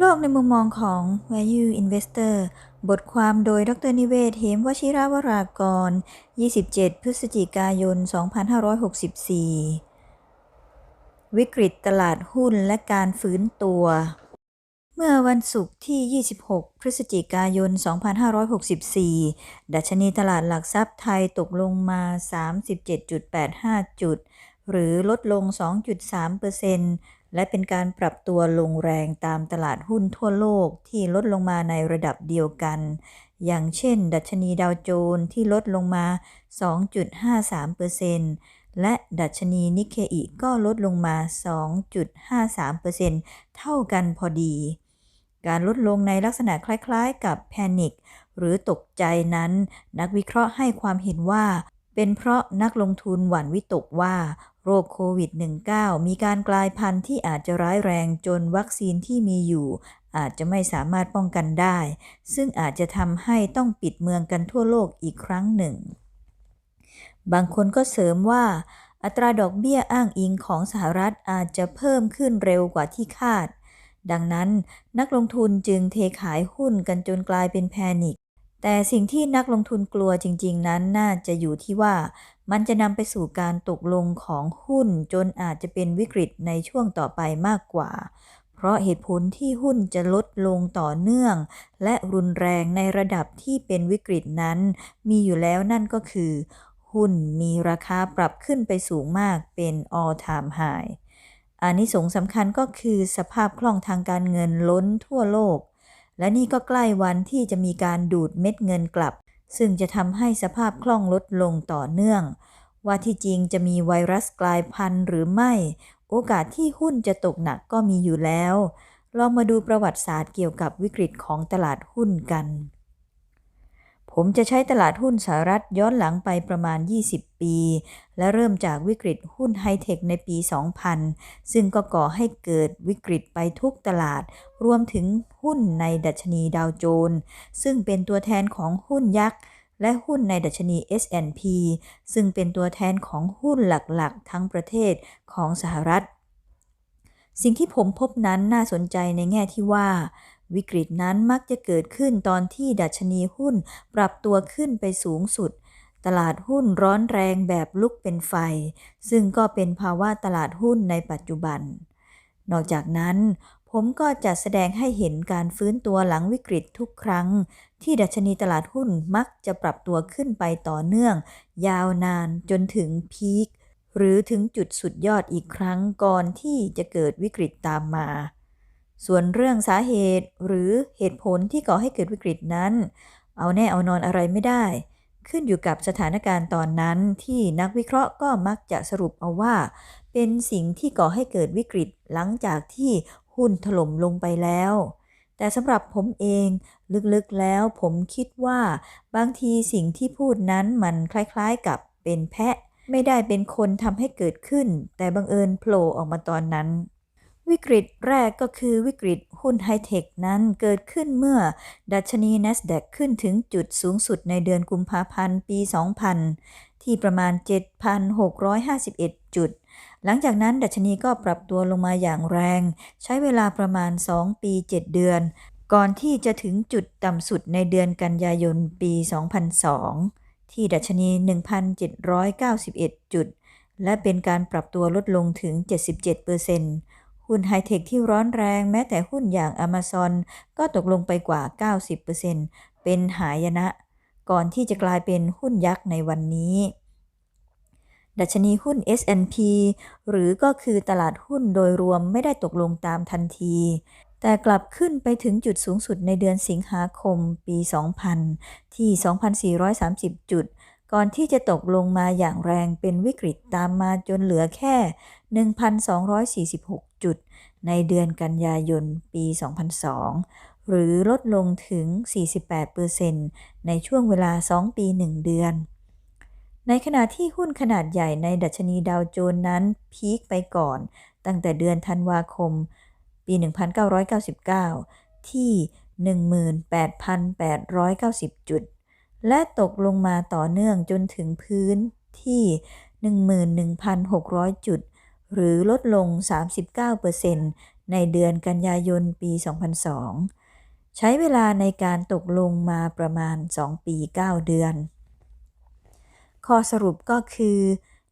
โลกในมุมมองของ Value Investor บทความโดยดรนิเวศเหมวชิราวรากร 27 พฤศจิกายน 2564 วิกฤตตลาดหุ้นและการฟื้นตัว เมื่อวันศุกร์ที่ 26 พฤศจิกายน 2564 ดัชนีตลาดหลักทรัพย์ไทยตกลงมา 37.85 จุด หรือลดลง 2.3% และเป็นการปรับตัวลงแรงตามตลาดหุ้นทั่วโลกที่ลดลงมาในระดับเดียวกัน อย่างเช่น ดัชนีดาวโจนส์ที่ลดลงมา 2.53%และดัชนีนิเคอิก็ลดลงมา 2.53%เท่ากันพอดี การลดลงในลักษณะคล้ายๆ กับแพนิคหรือตกใจนั้น นักวิเคราะห์ให้ความเห็นว่าเป็นเพราะนักลงทุนหวั่นวิตกว่า โรคโควิด -19 มีการกลายพันธุ์ที่อาจจะร้ายแรงจนวัคซีนที่มีอยู่ อาจจะไม่สามารถป้องกันได้ ซึ่งอาจจะทำให้ต้องปิดเมืองกันทั่วโลกอีกครั้งหนึ่ง บางคนก็เสริมว่า อัตราดอกเบี้ยอ้างอิงของสหรัฐอาจจะเพิ่มขึ้นเร็วกว่าที่คาด ดังนั้นนักลงทุนจึงเทขายหุ้นกันจนกลายเป็นแพนิค แต่สิ่งที่นักลงทุนกลัวจริง ๆ นั้นน่าจะอยู่ที่ว่ามันจะนำไปสู่การตกลงของหุ้นจนอาจจะเป็นวิกฤตในช่วงต่อไปมากกว่า เพราะเหตุผลที่หุ้นจะลดลงต่อเนื่อง และรุนแรงในระดับที่เป็นวิกฤตนั้น มีอยู่แล้วนั่นก็คือ หุ้นมีราคาปรับขึ้นไปสูงมากเป็น all time high อานิสงส์สำคัญก็คือสภาพคล่องทางการเงินล้นทั่วโลก และนี่ก็ใกล้วันที่จะมีการดูดเม็ดเงินกลับ ซึ่งจะทำให้สภาพคล่องลดลงต่อเนื่อง ว่าที่จริงจะมีไวรัสกลายพันธุ์หรือไม่ โอกาสที่หุ้นจะตกหนักก็มีอยู่แล้ว ลองมาดูประวัติศาสตร์เกี่ยวกับวิกฤตของตลาดหุ้นกัน ผมจะใช้ตลาดหุ้นสหรัฐย้อนหลังไปประมาณ 20 ปี และเริ่มจากวิกฤตหุ้นไฮเทคในปี 2000 ซึ่งก็ก่อให้เกิดวิกฤตไปทุกตลาด รวมถึงหุ้นในดัชนีดาวโจนส์ซึ่งเป็นตัวแทนของหุ้นยักษ์และหุ้นในดัชนี S&P ซึ่งเป็นตัวแทนของหุ้นหลักๆ ทั้งประเทศของสหรัฐ สิ่งที่ผมพบนั้นน่าสนใจในแง่ที่ว่า วิกฤตนั้นมักจะเกิดขึ้นตอนที่ดัชนีหุ้นปรับตัวขึ้นไปสูงสุด ตลาดหุ้นร้อนแรงแบบลุกเป็นไฟ ซึ่งก็เป็นภาวะตลาดหุ้นในปัจจุบัน นอกจากนั้น ผมก็จะแสดงให้เห็นการฟื้นตัวหลังวิกฤตทุกครั้ง ที่ดัชนีตลาดหุ้นมักจะปรับตัวขึ้นไปต่อเนื่อง ยาวนานจนถึงพีคหรือถึงจุดสุดยอดอีกครั้งก่อนที่จะเกิดวิกฤตตามมา ส่วนเรื่องสาเหตุหรือเหตุผลที่ก่อให้เกิดวิกฤตนั้น เอาแน่เอานอนอะไรไม่ได้ ขึ้นอยู่กับสถานการณ์ตอนนั้นที่นักวิเคราะห์ก็มักจะสรุปเอาว่า เป็นสิ่งที่ก่อให้เกิดวิกฤตหลังจากที่หุ้นถล่มลงไปแล้ว แต่สำหรับผมเองลึกๆแล้วผมคิดว่า บางทีสิ่งที่พูดนั้นมันคล้ายๆกับเป็นแพะ ไม่ได้เป็นคนทำให้เกิดขึ้น แต่บังเอิญโผล่ออกมาตอนนั้น วิกฤตแรกก็คือวิกฤตหุ้นไฮเทคนั้นเกิดขึ้นเมื่อดัชนี NASDAQ ขึ้นถึงจุดสูงสุดในเดือนกุมภาพันธ์ปี 2000 ที่ประมาณ 7,651 จุด หลังจากนั้นดัชนีก็ปรับตัวลงมาอย่างแรง ใช้เวลาประมาณ 2 ปี 7 เดือน ก่อนที่จะถึงจุดต่ำสุดในเดือนกันยายนปี 2002 ที่ดัชนี 1,791 จุด และเป็นการปรับตัวลดลงถึง 77%เหุ้นไฮเทคที่ร้อนแรงแม้แต่หุ้นอย่าง Amazon ก็ตกลงไปกว่า 90%เป็นหายนะ ก่อนที่จะกลายเป็นหุ้นยักษ์ในวันนี้ ดัชนีหุ้น S&P หรือก็คือตลาดหุ้นโดยรวมไม่ได้ตกลงตามทันที แต่กลับขึ้นไปถึงจุดสูงสุดในเดือนสิงหาคมปี 2000 ที่ 2,430 จุดก่อนที่จะตกลงมาอย่างแรงเป็นวิกฤตตามมาจนเหลือแค่ 1,246 จุดในเดือนกันยายนปี 2002 หรือลดลงถึง 48%ในช่วงเวลา 2 ปี 1 เดือน ในขณะที่หุ้นขนาดใหญ่ในดัชนีดาวโจนส์นั้นพีคไปก่อน ตั้งแต่เดือนธันวาคม ปี 1999 ที่ 18,890 จุด และตกลงมาต่อเนื่องจนถึงพื้นที่ 11,600 จุด หรือลดลง 39%ในในเดือนกันยายนปี 2002 ใช้เวลาในการตกลงมาประมาณ 2 ปี 9 เดือน ข้อสรุปก็คือ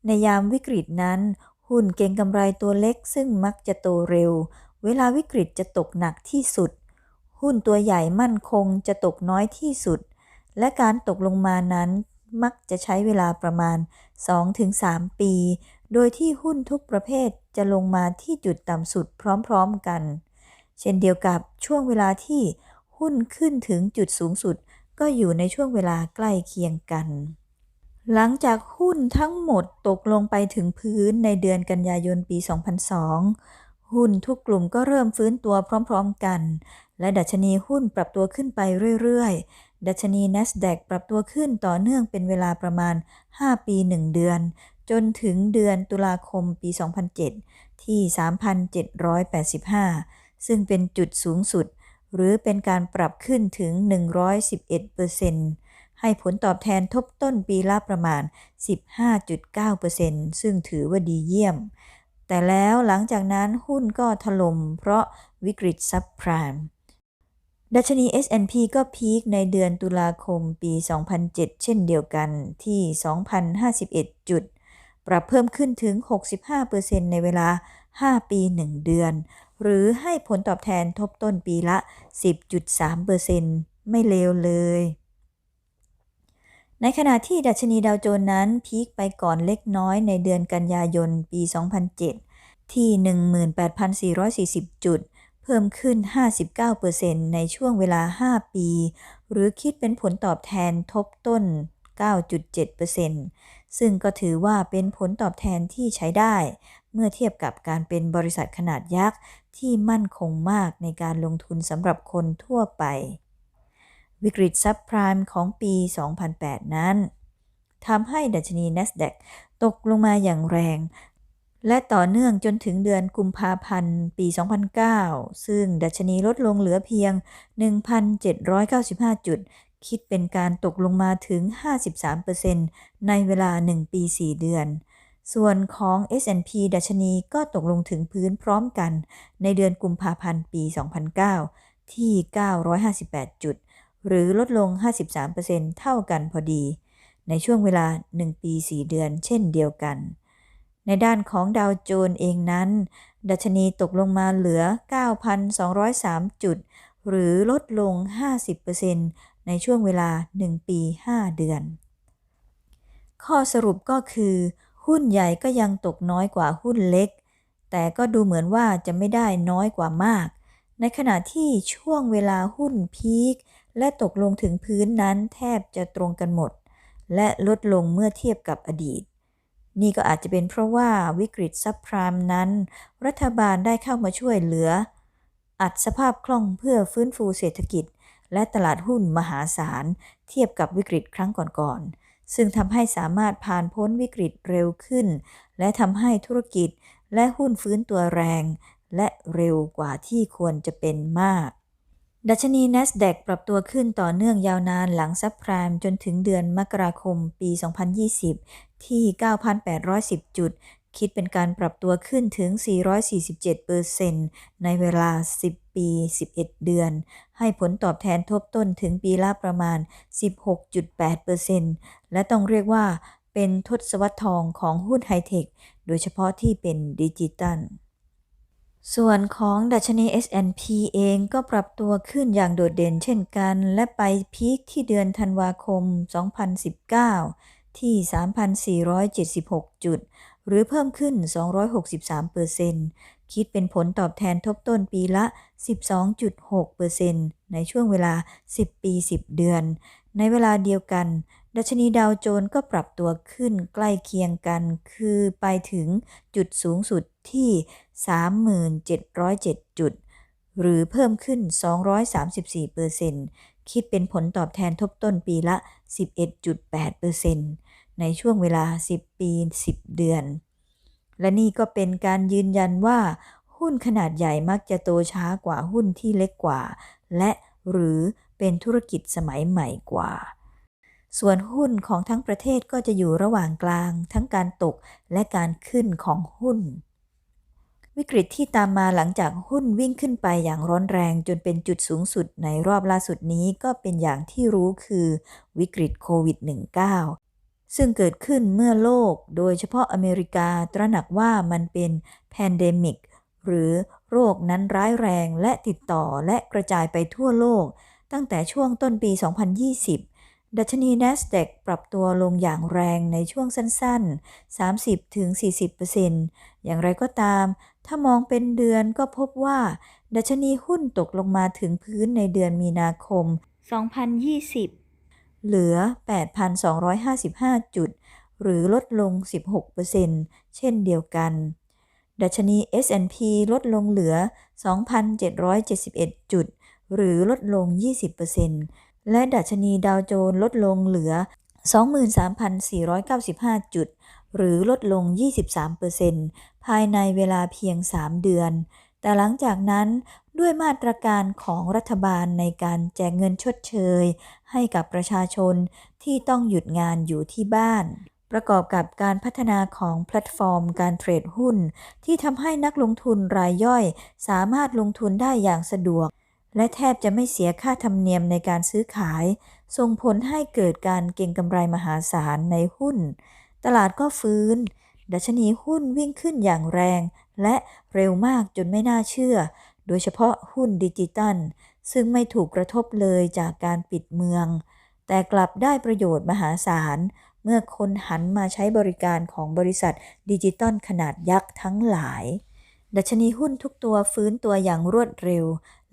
ในยามวิกฤตนั้น หุ้นเก่งกำไรตัวเล็กซึ่งมักจะโตเร็ว เวลาวิกฤตจะตกหนักที่สุด หุ้นตัวใหญ่มั่นคงจะตกน้อยที่สุด และการตกลงมานั้นมักจะใช้เวลาประมาณ 2-3 ปี โดยที่หุ้นทุกประเภทจะลงมาที่จุดต่ำสุดพร้อมๆกัน เช่นเดียวกับช่วงเวลาที่หุ้นขึ้นถึงจุดสูงสุด ก็อยู่ในช่วงเวลาใกล้เคียงกัน หลังจากหุ้นทั้งหมดตกลงไปถึงพื้นในเดือนกันยายนปี 2002 หุ้นทุกกลุ่มก็เริ่มฟื้นตัวพร้อมๆกัน และดัชนีหุ้นปรับตัวขึ้นไปเรื่อยๆ ดัชนี NASDAQ ปรับตัวขึ้นต่อเนื่องเป็นเวลาประมาณ 5 ปี 1 เดือน จนถึงเดือนตุลาคมปี 2007 ที่ 3,785 ซึ่งเป็นจุดสูงสุด หรือเป็นการปรับขึ้นถึง 111%ให้ผลตอบแทนทบต้นปีละประมาณ 15.9%ซึ่งถือว่าดีเยี่ยม แต่แล้วหลังจากนั้นหุ้นก็ถล่มเพราะวิกฤตซับพรมดัชนี S&P ก็พีคในเดือนตุลาคมปี 2007 เช่นเดียวกันที่ 2,051 จุด ปรับเพิ่มขึ้นถึง 65%ในเวลา 5 ปี 1 เดือน หรือให้ผลตอบแทนทบต้นปีละ 10.3%ไม่เลวเลย ในขณะที่ดัชนีดาวโจนส์นั้นพีคไปก่อนเล็กน้อยในเดือนกันยายนปี 2007 ที่ 18,440 จุดเพิ่มขึ้น 59%ในช่วงเวลา 5 ปี หรือคิดเป็นผลตอบแทนทบต้น 9.7%ซึ่งก็ถือว่าเป็นผลตอบแทนที่ใช้ได้ เมื่อเทียบกับการเป็นบริษัทขนาดยักษ์ที่มั่นคงมากในการลงทุนสำหรับคนทั่วไป วิกฤตซับไพรม์ของปี 2008 นั้นทำให้ดัชนี NASDAQ ตกลงมาอย่างแรง และต่อเนื่องจนถึงเดือนกุมภาพันธ์ ปี 2009 ซึ่งดัชนีลดลงเหลือเพียง 1,795 จุด คิดเป็นการตกลงมาถึง 53%ในเวลา 1 ปี 4 เดือน ส่วนของ S&P ดัชนีก็ตกลงถึงพื้นพร้อมกัน ในเดือนกุมภาพันธ์ปี 2009 ที่ 958 จุด หรือลดลง 53%เท่ากันพอดี ในช่วงเวลา 1 ปี 4 เดือน เช่นเดียวกัน ในด้านของดาวโจนส์เองนั้น ดัชนีตกลงมาเหลือ 9,203 จุดหรือลดลง 50% ในช่วงเวลา 1 ปี 5 เดือน ข้อสรุปก็คือ หุ้นใหญ่ก็ยังตกน้อยกว่าหุ้นเล็ก แต่ก็ดูเหมือนว่าจะไม่ได้น้อยกว่ามาก ในขณะที่ช่วงเวลาหุ้นพีคและตกลงถึงพื้นนั้นแทบจะตรงกันหมด และลดลงเมื่อเทียบกับอดีต นี่ก็อาจจะเป็นเพราะว่าวิกฤตซับพรามนั้น รัฐบาลได้เข้ามาช่วยเหลือ อัดสภาพคล่องเพื่อฟื้นฟูเศรษฐกิจ และตลาดหุ้นมหาศาล เทียบกับวิกฤตครั้งก่อนๆ ซึ่งทำให้สามารถผ่านพ้นวิกฤตเร็วขึ้น และทำให้ธุรกิจและหุ้นฟื้นตัวแรง และเร็วกว่าที่ควรจะเป็นมาก ดัชนี NASDAQ ปรับตัวขึ้นต่อเนื่องยาวนานหลังซับไพรม์จนถึงเดือนมกราคมปี 2020 ที่ 9,810 จุด คิดเป็นการปรับตัวขึ้นถึง 447%ในเวลา 10 ปี 11 เดือน ให้ผลตอบแทนทบต้นถึงปีละประมาณ 16.8%และต้องเรียกว่าเป็นทศวรรษทองของหุ้นไฮเทค โดยเฉพาะที่เป็นดิจิตัลส่วนของดัชนี S&P เองก็ปรับตัวขึ้นอย่างโดดเด่นเช่นกัน และไปพีคที่เดือนธันวาคม 2019 ที่ 3,476 จุด หรือเพิ่มขึ้น 263%คิดเป็นผลตอบแทนทบต้นปีละ 12.6%ในช่วงเวลา 10 ปี 10 เดือน ในเวลาเดียวกัน ดัชนีดาวโจนส์ก็ปรับตัวขึ้นใกล้เคียงกัน คือไปถึงจุดสูงสุดที่ 37,700จุด หรือเพิ่มขึ้น 234%คิดเป็นผลตอบแทนทบต้นปีละ 11.8% ในช่วงเวลา 10 ปี 10 เดือน และนี่ก็เป็นการยืนยันว่า หุ้นขนาดใหญ่มักจะโตช้ากว่าหุ้นที่เล็กกว่า และหรือเป็นธุรกิจสมัยใหม่กว่า ส่วนหุ้นของทั้งประเทศก็จะอยู่ระหว่างกลาง ทั้งการตกและการขึ้นของหุ้นวิกฤตที่ตามมาหลังจากหุ้นวิ่งขึ้นไปอย่างร้อนแรงจนเป็นจุดสูงสุดในรอบล่าสุดนี้ก็เป็นอย่างที่รู้คือวิกฤตโควิด -19 ซึ่งเกิดขึ้นเมื่อโลกโดยเฉพาะอเมริกาตระหนักว่ามันเป็นแพนเดมิก หรือโรคนั้นร้ายแรงและติดต่อและกระจายไปทั่วโลก ตั้งแต่ช่วงต้นปี 2020 ดัชนี NASDAQ ปรับตัวลงอย่างแรงในช่วงสั้นๆ 30-40%อย่างไรก็ตาม ถ้ามองเป็นเดือนก็พบว่า ดัชนีหุ้นตกลงมาถึงพื้นในเดือนมีนาคม 2020 เหลือ 8,255 จุด หรือลดลง 16%เช่นเดียวกัน ดัชนี S&P ลดลงเหลือ 2,771 จุด หรือลดลง 20%และดัชนีดาวโจนส์ลดลงเหลือ 23,495 จุด หรือลดลง 23%ภายในเวลาเพียง 3 เดือน แต่หลังจากนั้นด้วยมาตรการของรัฐบาลในการแจกเงินชดเชย ให้กับประชาชนที่ต้องหยุดงานอยู่ที่บ้าน ประกอบกับการพัฒนาของแพลตฟอร์มการเทรดหุ้น ที่ทำให้นักลงทุนรายย่อย สามารถลงทุนได้อย่างสะดวก และแทบจะไม่เสียค่าธรรมเนียมในการซื้อขาย ส่งผลให้เกิดการเก็งกำไรมหาศาลในหุ้น ตลาดก็ฟื้น ดัชนีหุ้นวิ่งขึ้นอย่างแรง และเร็วมากจนไม่น่าเชื่อ โดยเฉพาะหุ้นดิจิตัล ซึ่งไม่ถูกกระทบเลยจากการปิดเมือง แต่กลับได้ประโยชน์มหาศาล เมื่อคนหันมาใช้บริการของบริษัทดิจิตอลขนาดยักษ์ทั้งหลาย ดัชนีหุ้นทุกตัวฟื้นตัวอย่างรวดเร็ว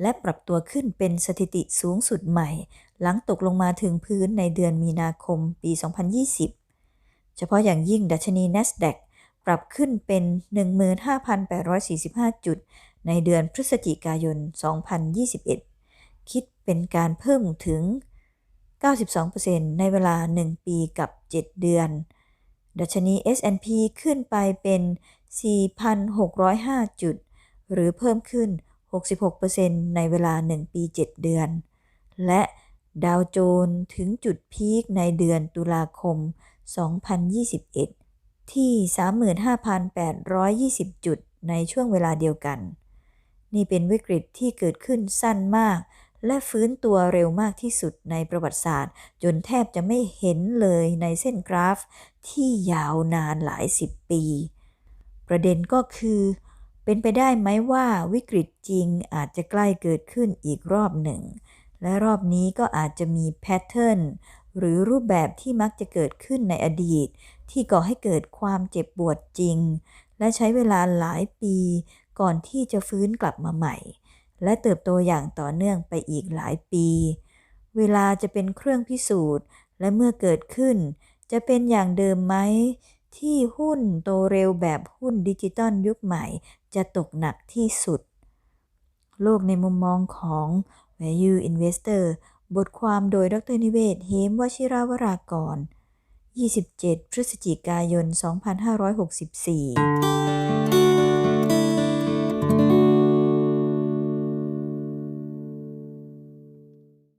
และปรับตัวขึ้นเป็นสถิติสูงสุดใหม่ หลังตกลงมาถึงพื้นในเดือนมีนาคมปี 2020 เฉพาะอย่างยิ่งดัชนี NASDAQ ปรับขึ้นเป็น 15,845 จุด ในเดือนพฤศจิกายน 2021 คิดเป็นการเพิ่มถึง 92%ในเวลา 1 ปีกับ 7 เดือน ดัชนี S&P ขึ้นไปเป็น 4,605 จุด หรือเพิ่มขึ้น 66%ในเวลา 1 ปี 7 เดือน และดาวโจนส์ถึงจุดพีคในเดือนตุลาคม 2021 ที่ 35,820 จุดในช่วงเวลาเดียวกัน นี่เป็นวิกฤตที่เกิดขึ้นสั้นมาก และฟื้นตัวเร็วมากที่สุดในประวัติศาสตร์ จนแทบจะไม่เห็นเลยในเส้นกราฟ ที่ยาวนานหลายสิบปี ประเด็นก็คือ เป็นไปได้ไหมว่าวิกฤตจริงอาจจะใกล้เกิดขึ้นอีกรอบหนึ่งและรอบนี้ก็อาจจะมีแพทเทิร์น หรือรูปแบบที่มักจะเกิดขึ้นในอดีต ที่ก่อให้เกิดความเจ็บปวดจริง และใช้เวลาหลายปี ก่อนที่จะฟื้นกลับมาใหม่ และเติบโตอย่างต่อเนื่องไปอีกหลายปี เวลาจะเป็นเครื่องพิสูจน์ และเมื่อเกิดขึ้น จะเป็นอย่างเดิมไหมที่หุ้นโตเร็วแบบหุ้นดิจิตอลยุคใหม่ จะตกหนักที่สุด โลกในมุมมองของ Value Investor บทความโดยดรนิเวศ เหมวชิราวรากร 27 พฤศจิกายน 2564